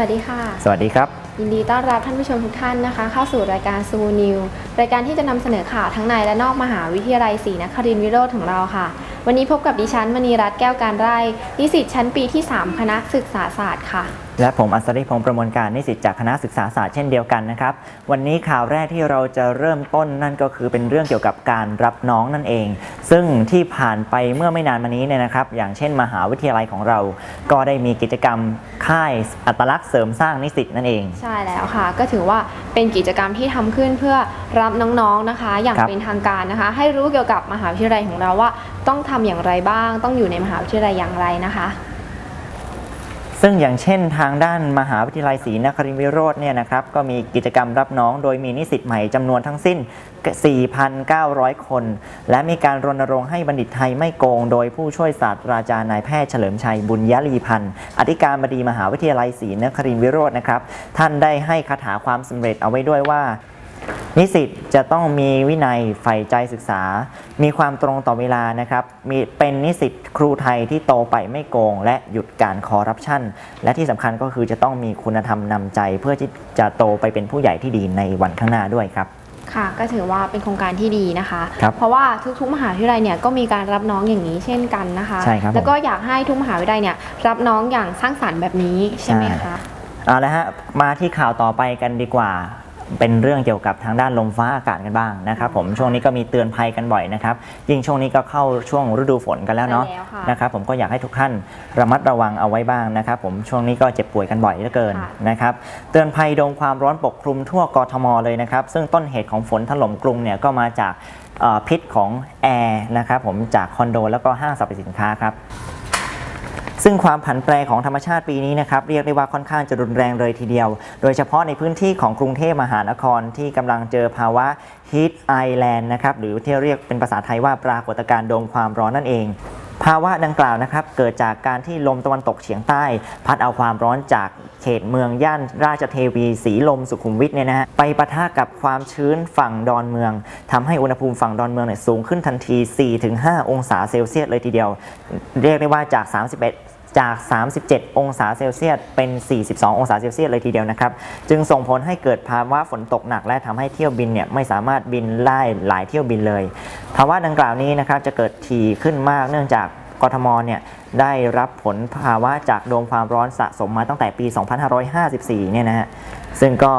วัสดีค่ะ สวัสดีครับ ยินดีต้อนรับท่านผู้ชมทุกท่านนะคะ เข้าสู่รายการซูนิวรายการที่จะนำเสนอข่าวทั้งในและนอกมหาวิทยาลัยศรีนครินทรวิโรธของเราค่ะ วันนี้พบกับดิฉันมณีรัตน์แก้วการไร่นิสิตชั้นปีที่ 3 คณะศึกษาศาสตร์ค่ะ และผมอัศริพงศ์ประมวลการนิสิตจากคณะศึกษาศาสตร์เช่นเดียวกันนะครับ วันนี้ข่าวแรกที่เราจะเริ่มต้นนั่นก็คือเป็นเรื่องเกี่ยวกับการรับน้องนั่นเอง ซึ่งที่ผ่านไปเมื่อไม่นานมานี้เนี่ยนะครับ อย่างเช่น มหาวิทยาลัยของเรา ก็ได้มีกิจกรรมค่ายอัตลักษณ์เสริมสร้างนิสิตนั่นเอง ใช่แล้วค่ะ ก็ถือว่าเป็นกิจกรรมที่ทำขึ้นเพื่อรับน้องๆนะคะ อย่างเป็นทางการนะคะ ให้รู้เกี่ยวกับมหาวิทยาลัยของเราว่า ต้องทำอย่างไรบ้าง ต้องอยู่ในมหาวิทยาลัยอย่างไรนะคะ ซึ่งอย่างเช่นทางด้านมหาวิทยาลัยศรีนครินทรวิโรธเนี่ยนะครับก็มีกิจกรรมรับน้อง โดยมีนิสิตใหม่จำนวนทั้งสิ้น 4,900 คน และมีการรณรงค์ให้บัณฑิตไทยไม่โกง โดยผู้ช่วยศาสตราจารย์นายแพทย์เฉลิมชัยบุญยลีพันธ์อธิการบดีมหาวิทยาลัยศรีนครินทรวิโรธนะครับท่านได้ให้คาถาความสำเร็จเอาไว้ด้วยว่า นิสิตจะต้องมีวินัยใฝ่ใจศึกษา มีความตรงต่อเวลานะครับ มีเป็นนิสิตครูไทยที่โตไปไม่โกง และหยุดการคอร์รัปชัน และที่สำคัญก็คือจะต้องมีคุณธรรมนำใจ เพื่อที่จะโตไปเป็นผู้ใหญ่ที่ดีในวันข้างหน้าด้วยครับค่ะก็ถือว่าเป็นโครงการที่ดีนะคะครับเพราะว่าทุกๆมหาวิทยาลัยเนี่ยก็มีการรับน้องอย่างนี้เช่นกันนะคะใช่ครับผมแล้วก็อยากให้ทุกมหาวิทยาลัยเนี่ยรับน้องอย่างสร้างสรรค์แบบนี้ใช่ไหมใช่คะเอาละฮะมาที่ข่าวต่อไปกันดีกว่า เป็นเรื่องเกี่ยวกับทางด้านลมฟ้าอากาศกันบ้างนะครับผมช่วงนี้ก็มีเตือนภัยกันบ่อยนะครับยิ่งช่วงนี้ก็เข้าช่วงฤดูฝนกันแล้วเนาะใช่แล้วค่ะนะครับผมก็อยากให้ทุกท่านระมัดระวังเอาไว้บ้างนะครับผมช่วงนี้ก็เจ็บป่วยกันบ่อยเหลือเกินค่ะ นะครับเตือนภัยโดมความร้อนปกคลุมทั่วกทมเลยนะครับซึ่งต้นเหตุของฝนถล่มกรุงเนี่ยก็มาจากเอ่อพิษของแอร์นะครับผมจากคอนโดแล้วก็ห้างสรรพสินค้าครับ ซึ่งความผันแปรของธรรมชาติปีนี้นะครับเรียกได้ว่าค่อนข้างจะรุนแรงเลยทีเดียว โดยเฉพาะในพื้นที่ของกรุงเทพมหานครที่กำลังเจอภาวะ Heat Island นะครับหรือที่เรียกเป็นภาษาไทยว่าปรากฏการณ์โดมความร้อนนั่นเอง ภาวะดังกล่าวนะครับเกิดจากการที่ลมตะวันตกเฉียงใต้ พัดเอาความร้อนจากเขตเมืองย่านราชเทวีสีลมสุขุมวิทเนี่ยนะฮะไปปะทะกับความชื้นฝั่งดอนเมืองทำให้อุณหภูมิฝั่งดอนเมืองเนี่ยสูงขึ้นทันที 4-5 องศาเซลเซียสเลยทีเดียว เรียกได้ว่าจาก 31 จาก 37 องศาเซลเซียส เป็น 42 องศาเซลเซียสเลยทีเดียวนะครับ จึงส่งผลให้เกิดภาวะฝนตกหนัก และทำให้เที่ยวบินเนี่ยไม่สามารถบินไล่หลายเที่ยวบินเลย ภาวะดังกล่าวนี้นะครับจะเกิดถี่ขึ้นมากเนื่องจากกทมเนี่ยได้รับผลภาวะจากโดมความร้อนสะสมมาตั้งแต่ปี 2554 เนี่ยนะฮะ ซึ่งก็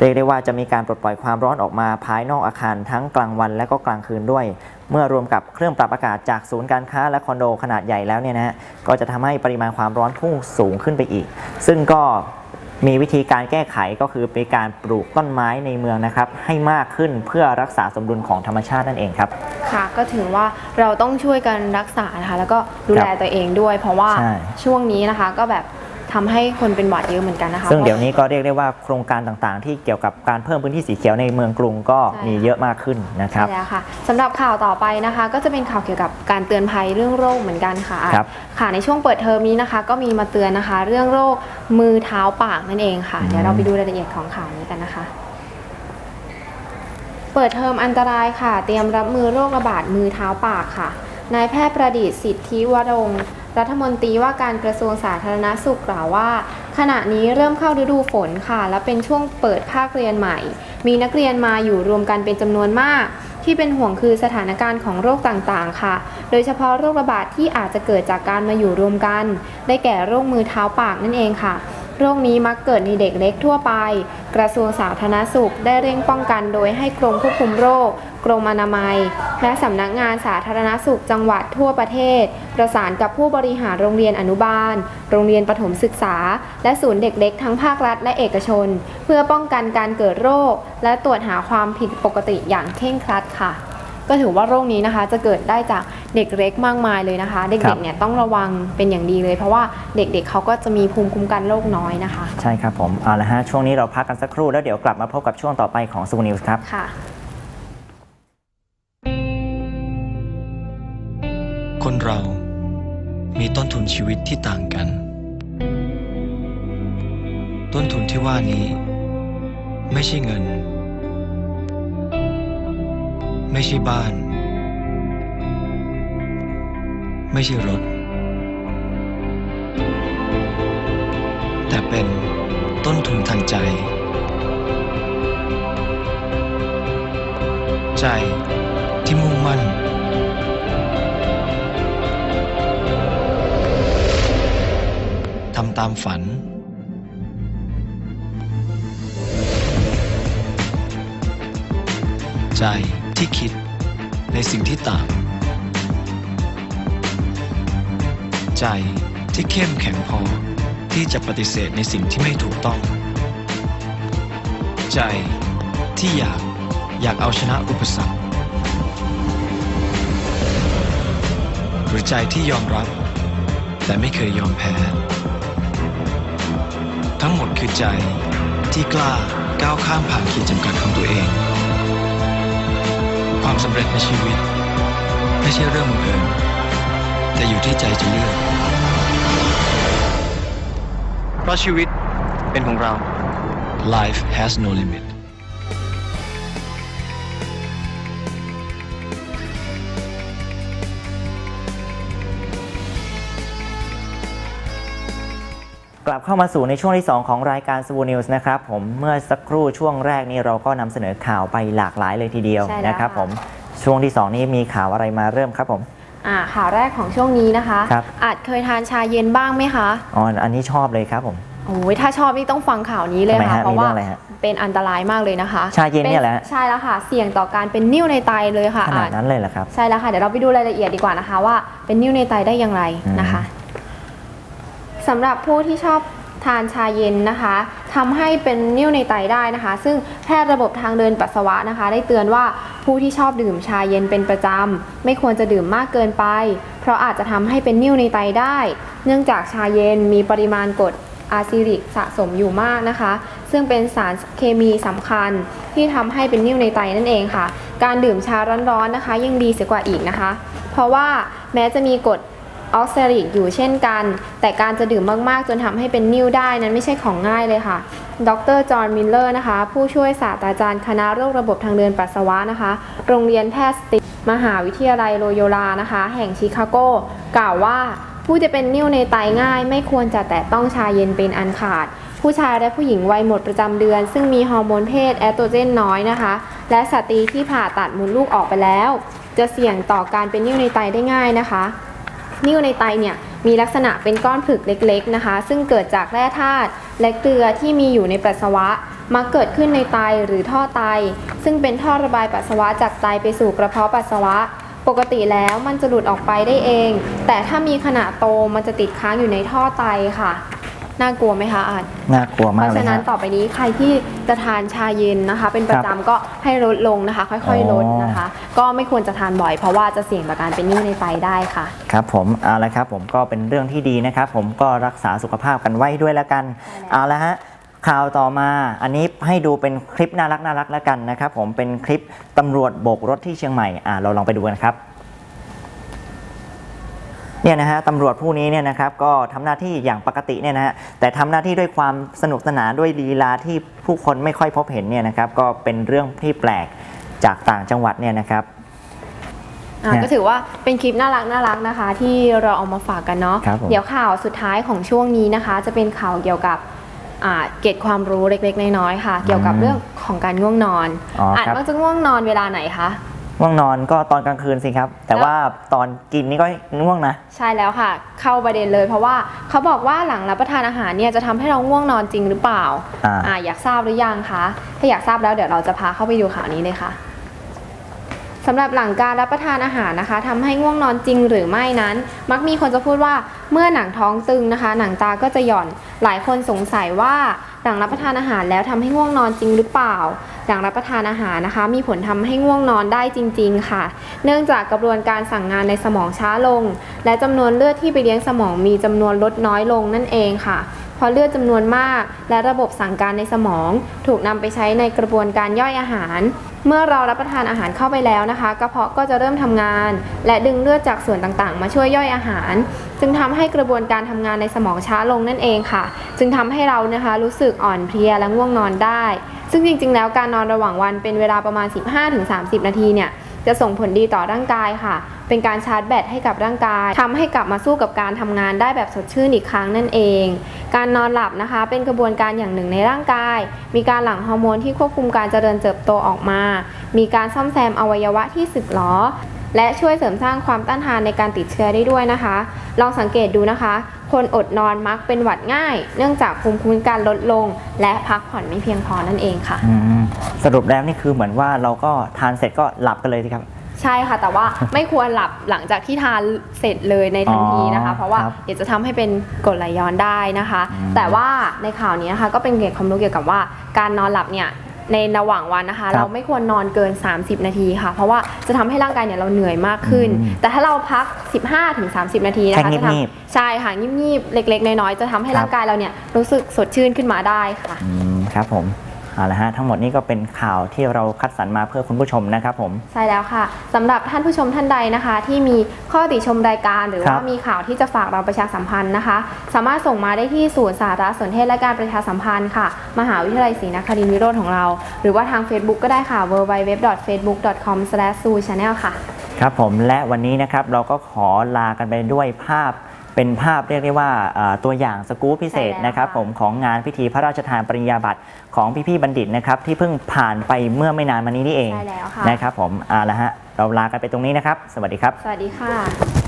เรียกได้ว่าจะมีการปลดปล่อยความร้อนออกมาภายนอกอาคารทั้งกลางวันและก็กลางคืนด้วย เมื่อรวมกับเครื่องปรับอากาศจากศูนย์การค้าและคอนโดขนาดใหญ่แล้วเนี่ยนะฮะก็จะทำให้ปริมาณความร้อนพุ่งสูงขึ้นไปอีก ซึ่งก็มีวิธีการแก้ไขก็คือเป็นการปลูกต้นไม้ในเมืองนะครับ ให้มากขึ้นเพื่อรักษาสมดุลของธรรมชาตินั่นเองครับ ค่ะ ก็ถือว่าเราต้องช่วยกันรักษานะคะแล้วก็ดูแลตัวเองด้วย เพราะว่าใช่ช่วงนี้นะคะก็แบบ ทำให้คนเป็นหวัดเยอะเหมือนกันนะคะ ซึ่งเดี๋ยวนี้ก็เรียกได้ว่าโครงการต่างๆ ที่เกี่ยวกับการเพิ่มพื้นที่สีเขียวในเมืองกรุงก็ใช่มีเยอะมากขึ้นนะครับใช่แล้วค่ะสำหรับข่าวต่อไปนะคะ ก็จะเป็นข่าวเกี่ยวกับการเตือนภัยเรื่องโรคเหมือนกันค่ะครับค่ะในช่วงเปิดเทอมนี้นะคะ ก็มีมาเตือนนะคะ เรื่องโรคมือเท้าปากนั่นเองค่ะเดี๋ยวเราไปดูรายละเอียดของข่าวนี้กันนะคะเปิดเทอมอันตรายค่ะ เตรียมรับมือโรคระบาดมือเท้าปากค่ะ นายแพทย์ประดิษฐ์สิทธิวรงค์ รัฐมนตรีว่าการกระทรวงสาธารณสุขกล่าวว่า ขณะนี้เริ่มเข้าฤดูฝนค่ะ และเป็นช่วงเปิดภาคเรียนใหม่ มีนักเรียนมาอยู่รวมกันเป็นจำนวนมาก ที่เป็นห่วงคือสถานการณ์ของโรคต่างๆ ค่ะ โดยเฉพาะโรคระบาดที่อาจจะเกิดจากการมาอยู่รวมกัน ได้แก่โรคมือเท้าปากนั่นเองค่ะ โรคนี้มักเกิดในเด็กเล็กทั่วไป กระทรวงสาธารณสุขได้เร่งป้องกันโดยให้กรมควบคุมโรค กรมอนามัย และสำนักงานสาธารณสุขจังหวัดทั่วประเทศ ประสานกับผู้บริหารโรงเรียนอนุบาล โรงเรียนประถมศึกษา และศูนย์เด็กเล็กทั้งภาครัฐและเอกชน เพื่อป้องกันการเกิดโรค และตรวจหาความผิดปกติอย่างเคร่งครัดค่ะ ก็ถือว่าโรคนี้นะคะจะเกิดได้จากเด็กเล็กมากมายเลยนะคะ เด็กๆเนี่ยต้องระวังเป็นอย่างดีเลย เพราะว่าเด็กๆเขาก็จะมีภูมิคุ้มกันโรคน้อยนะคะ ใช่ครับผมเอาละฮะช่วงนี้เราพักกันสักครู่แล้วเดี๋ยวกลับมาพบกับช่วงต่อไปของซูนิวส์ครับค่ะ คนเรามีต้นทุนชีวิตที่ต่างกัน ต้นทุนที่ว่านี้ ไม่ใช่เงิน ไม่ใช่บ้าน ไม่ใช่รถ แต่เป็นต้นทุนทางใจ ใจที่มุ่งมั่น ทำตามฝันใจ ที่คิดในสิ่งที่ต่าง ใจที่เข้มแข็งพอที่จะปฏิเสธในสิ่งที่ไม่ถูกต้อง ใจที่อยากอยากเอาชนะอุปสรรคหรือใจที่ยอมรับ แต่ไม่เคยยอมแพ้ ทั้งหมดคือใจที่กล้าก้าวข้ามผ่านขีดจำกัดของตัวเอง ความสำเร็จในชีวิต ไม่ใช่เรื่องบังเอิญแต่อยู่ที่ใจจะเลือก เพราะชีวิตเป็นของเรา Life has no limit กลับเข้ามาสู่ในช่วงที่ 2 ของรายการสวูนิวส์นะครับผมเมื่อสักครู่ช่วงแรกนี้เราก็นำเสนอข่าวไปหลากหลายเลยทีเดียวใช่แล้ว นะครับค่ะผมช่วงที่ 2 นี้มีข่าวอะไรมาเริ่มครับผม อ่าข่าวแรกของช่วงนี้นะคะ ครับ อาจเคยทานชาเย็นบ้างไหมคะอ๋ออันนี้ชอบเลยครับผม โอ้ยถ้าชอบนี่ต้องฟังข่าวนี้เลยทำไมค่ะ ฮะเพราะมีเรื่ว่าองอะไรฮะเป็นอันตรายมากเลยนะคะชาเย็นเนี่ยแหละฮะ ใช่แล้วค่ะ เสี่ยงต่อการเป็นนิ่วในไตเลยค่ะขนาดอาจนั้นเลยเหรอครับ ใช่แล้วค่ะ เดี๋ยวเราไปดูรายละเอียดดีกว่านะคะ ว่าเป็นนิ่วในไตได้อย่างไรนะคะ สำหรับผู้ที่ชอบทานชาเย็นนะคะทำให้เป็นนิ่วในไตได้นะคะ ซึ่งแพทย์ระบบทางเดินปัสสาวะนะคะ ได้เตือนว่าผู้ที่ชอบดื่มชาเย็นเป็นประจำไม่ควรจะดื่มมากเกินไป เพราะอาจจะทำให้เป็นนิ่วในไตได้ เนื่องจากชาเย็นมีปริมาณกรดอาซิริกสะสมอยู่มากนะคะ ซึ่งเป็นสารเคมีสำคัญที่ทำให้เป็นนิ่วในไตนั่นเองค่ะ การดื่มชาร้อนๆนะคะยังดีเสียกว่าอีกนะคะ เพราะว่าแม้จะมีกรด ออกซาลิกอยู่เช่นกัน แต่การจะดื่มมากๆ จนทำให้เป็นนิ่วได้นั้นไม่ใช่ของง่ายเลยค่ะ ดรจอห์นมิลเลอร์นะคะ ผู้ช่วยศาสตราจารย์คณะโรคระบบทางเดินปัสสาวะนะคะ โรงเรียนแพทย์สติมหาวิทยาลัยโลโยลานะคะ แห่งชิคาโก กล่าวว่าผู้จะเป็นนิ่วในไตง่าย ไม่ควรจะแตะต้องชาเย็นเป็นอันขาด ผู้ชายและผู้หญิงวัยหมดประจำเดือน ซึ่งมีฮอร์โมนเพศแอสโตรเจนน้อยนะคะ และสตรีที่ผ่าตัดมดลูกออกไปแล้ว จะเสี่ยงต่อการเป็นนิ่วในไตได้ง่ายนะคะ นิ่วในไตเนี่ยมีลักษณะเป็นก้อนผึกเล็กๆนะคะ ซึ่งเกิดจากแร่ธาตุและเกลือที่มีอยู่ในปัสสาวะมักเกิดขึ้นในไตหรือท่อไต ซึ่งเป็นท่อระบายปัสสาวะจากไตไปสู่กระเพาะปัสสาวะ ปกติแล้วมันจะหลุดออกไปได้เอง แต่ถ้ามีขนาดโตมันจะติดค้างอยู่ในท่อไตค่ะ น่ากลัวไหมคะอาจน่ากลัวเพมากราะเลยฉะนั้นฮะต่อไปนี้ใครที่จะทานชาเย็นนะคะ เป็นประจำก็ให้ลดลงนะคะ ค่อยๆลดนะคะ ก็ไม่ควรจะทานบ่อยเพราะว่าจะเสี่ยงต่อการเป็นนิ่วในไตได้ค่ะ ครับผมเอาละครับผมก็เป็นเรื่องที่ดีนะครับ ผมก็รักษาสุขภาพกันไว้ด้วยแล้วกันใช่แล้ว เอาละฮะข่าวต่อมาอันนี้ให้ดูเป็นคลิปน่ารักน่ารักแล้วกันนะครับ ผมเป็นคลิปตำรวจโบกรถที่เชียงใหม่อ่าเราลองไปดูกันครับ เนี่ยนะฮะตำรวจผู้นี้เนี่ยนะครับก็ทำหน้าที่อย่างปกติเนี่ยนะฮะแต่ทำหน้าที่ด้วยความสนุกสนานด้วยลีลาที่ผู้คนไม่ค่อยพบเห็นเนี่ยนะครับก็เป็นเรื่องที่แปลกจากต่างจังหวัดเนี่ยนะครับอะเนี่ยก็ถือว่าเป็นคลิปน่ารักน่ารักนะคะ ที่เราเอามาฝากกันเนาะครับผมเดี๋ยวข่าวสุดท้ายของช่วงนี้นะคะ จะเป็นข่าวเกี่ยวกับอ่าเกร็ดความรู้เล็กๆ น้อยๆค่ะ เกี่ยวกับเรื่องของการง่วงนอนอ๋ออาจครับมักจะง่วงนอนเวลาไหนคะ ง่วงนอนก็ตอนกลางคืนสิครับ แต่แล้วว่าตอนกินนี่ก็ง่วงนะ ใช่แล้วค่ะ เข้าประเด็นเลยเพราะว่าเขาบอกว่าหลังรับประทานอาหารเนี่ยจะทำให้เราง่วงนอนจริงหรือเปล่าอ่าอ่าอยากทราบหรือยังคะถ้าอยากทราบแล้วเดี๋ยวเราจะพาเข้าไปดูข่าวนี้เลยค่ะสำหรับหลังการรับประทานอาหารนะคะทำให้ง่วงนอนจริงหรือไม่นั้น มักมีคนจะพูดว่าเมื่อหนังท้องตึงนะคะ หนังตาก็จะหย่อนหลายคนสงสัยว่า หลังรับประทานอาหารแล้วทำให้ง่วงนอนจริงหรือเปล่า หลังรับประทานอาหารนะคะ มีผลทำให้ง่วงนอนได้จริง ๆ ค่ะ เนื่องจากกระบวนการสั่งงานในสมองช้าลง และจำนวนเลือดที่ไปเลี้ยงสมองมีจำนวนลดน้อยลงนั่นเองค่ะ เพราะเลือดจำนวนมาก และระบบสั่งการในสมอง ถูกนำไปใช้ในกระบวนการย่อยอาหาร เมื่อเรารับประทานอาหารเข้าไปแล้วนะคะกระเพาะก็จะเริ่มทำงาน และดึงเลือดจากส่วนต่างๆ มาช่วยย่อยอาหาร จึงทำให้กระบวนการทำงานในสมองช้าลงนั่นเองค่ะ จึงทำให้เรานะคะรู้สึกอ่อนเพลียและง่วงนอนได้ ซึ่งจริง ๆ แล้วการนอนระหว่างวันเป็นเวลาประมาณ 15-30 นาทีเนี่ยจะส่งผลดีต่อร่างกายค่ะ เป็นการชาร์จแบตให้กับร่างกายทำให้กลับมาสู้กับการทำงานได้แบบสดชื่นอีกครั้งนั่นเอง การนอนหลับนะคะเป็นกระบวนการอย่างหนึ่งในร่างกาย มีการหลั่งฮอร์โมนที่ควบคุมการเจริญเติบโตออกมา มีการซ่อมแซมอวัยวะที่สึกหรอและช่วยเสริมสร้างความต้านทานในการติดเชื้อได้ด้วยนะคะ ลองสังเกตดูนะคะ คนอดนอนมักเป็นหวัดง่าย เนื่องจากภูมิคุ้มกันลดลง และพักผ่อนไม่เพียงพอนั่นเองค่ะ สรุปแล้วนี่คือเหมือนว่าเราก็ทานเสร็จก็หลับกันเลยสิครับ ใช่ค่ะ แต่ว่าไม่ควรหลับหลังจากที่ทานเสร็จเลยในทันทีนะคะอ๋อเพราะว่าครับเดี๋ยวจะทำให้เป็นกรดไหลย้อนได้นะคะอืมแต่ว่าในข่าวนี้นะคะก็เป็นเกี่ยวกับความรู้เกี่ยวกับว่าการนอนหลับเนี่ยในระหว่างวันนะคะครับเราไม่ควรนอนเกิน 30 นาทีค่ะ เพราะว่าจะทำให้ร่างกายเนี่ยเราเหนื่อยมากขึ้นอืมแต่ถ้าเราพัก 15-30 นาทีนะคะแค่จะทำงีบใช่ค่ะงีบๆเล็ก ๆ น้อยๆจะทำให้ครับร่างกายเราเนี่ยรู้สึกสดชื่นขึ้นมาได้ค่ะอืมครับผม เอาละฮะทั้งหมดนี้ก็เป็นข่าวที่เราคัดสรรมาเพื่อคุณผู้ชมนะครับผม ใช่แล้วค่ะสำหรับท่านผู้ชมท่านใดนะคะ ที่มีข้อติชมรายการ หรือครัว่าบมีข่าวที่จะฝากเราประชาสัมพันธ์นะคะ สามารถส่งมาได้ที่ศูนย์สารสนเทศและการประชาสัมพันธ์ค่ะ มหาวิทยาลัยศรีนครินทร์วิโรธของเรา หรือว่าทาง Facebook ก็ได้ค่ะ www.facebook.com/suchannel ค่ะ ครับผมและวันนี้นะครับเราก็ขอลากันไปด้วยภาพ เป็นภาพเรียกได้ว่าอ่าตัวอย่างสกู๊ปพิเศษใช่แล้วนะครับค่ะผมของงานพิธีพระราชทานปริญญาบัตรของพี่ๆบัณฑิตนะครับที่เพิ่งผ่านไปเมื่อไม่นานมานี้นี่เองใช่แล้วค่ะนะครับผมเอาละฮะเราลากันไปตรงนี้นะครับ สวัสดีครับ สวัสดีค่ะ